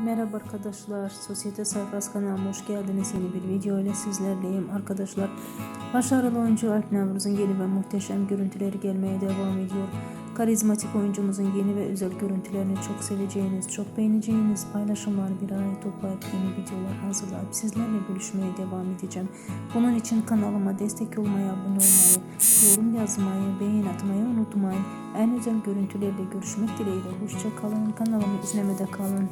Merhaba arkadaşlar, Sosyete Sayfası kanalıma hoş geldiniz. Yeni bir video ile sizlerleyim arkadaşlar. Başarılı oyuncu Alp Navruz'un yeni ve muhteşem görüntüleri gelmeye devam ediyor. Karizmatik oyuncumuzun yeni ve özel görüntülerini çok seveceğiniz, çok beğeneceğiniz paylaşımlar bir araya toplayıp yeni videolar hazırlayıp sizlerle görüşmeye devam edeceğim. Bunun için kanalıma destek olmayı, abone olmayı, yorum yazmayı, beğen atmayı unutmayın. En özel görüntülerle görüşmek dileğiyle. Hoşça kalın. Kanalımı izlemede kalın.